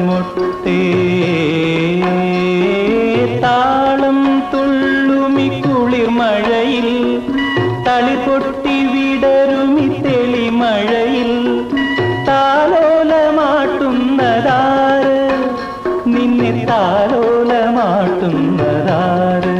മുട്ടേ താളം തുള്ളുമി കുളിമഴയിൽ തളിപൊട്ടി വിടരുമി തെളിമഴയിൽ. താലോലമാട്ടുന്നതാര്? നിന്നെ താലോലമാട്ടുന്നതാര്?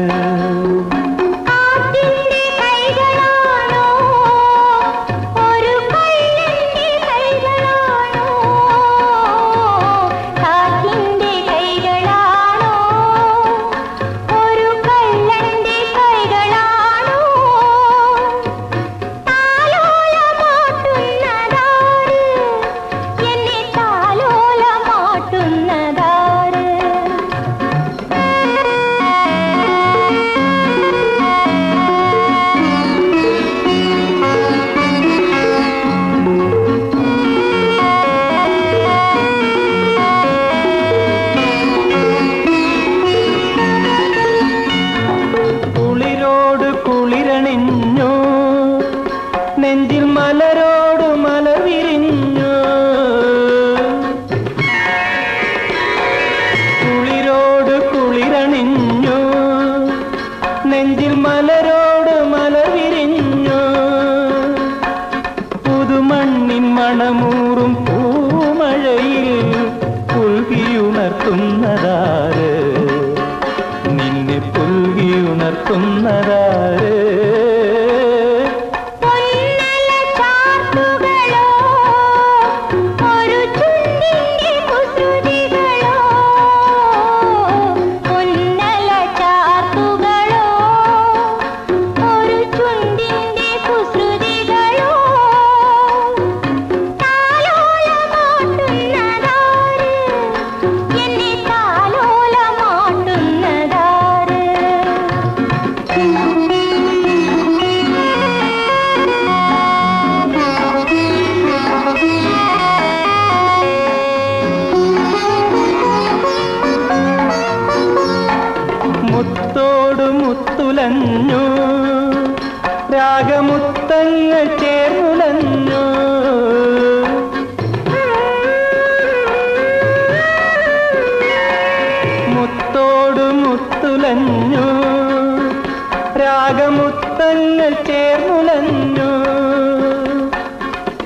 നെഞ്ചിൽ മലരോട് മല വിരിഞ്ഞു കുളിരോട് കുളിരണിഞ്ഞു. നെഞ്ചിൽ മലരോട് മല വിരിഞ്ഞു പുതുമണ്ണിൻ മണമൂറും പൂമഴയിൽ പുൽകിയുണർത്തുന്നതാര്? നിന്നെ പുൽകിയുണർത്തുന്നതാര്? മുത്തോട് മുത്തുലഞ്ഞു രാഗമുത്തങ്ങൾ ചേർന്നുലഞ്ഞു. രാഗമുത്തങ്ങൾ ചേർന്നുലഞ്ഞു.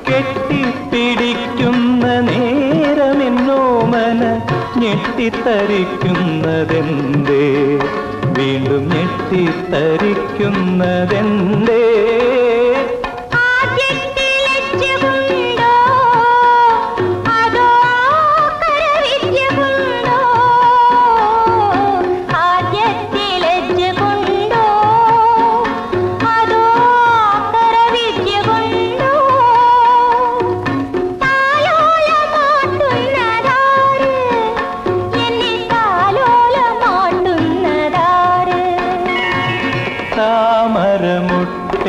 കെട്ടിപ്പിടിക്കുന്ന നേരമെന്നോമന ഞെട്ടിത്തരിക്കുന്നതെന്തേ? വീണ്ടും ഞെട്ടിത്തരിക്കുന്നതെന്തേ?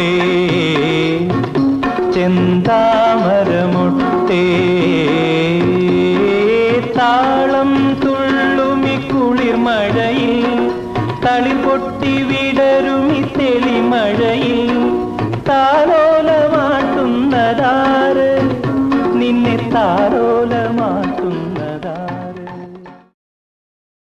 താമരമുട്ടേ ചെന്താമരമുട്ടേ താളം തുള്ളുമി കുളിർമഴയിൽ തളി പൊട്ടി വിടരുമി തെളിമഴയിൽ താലോലമാട്ടുന്നതാറ് നിന്നെ താരോ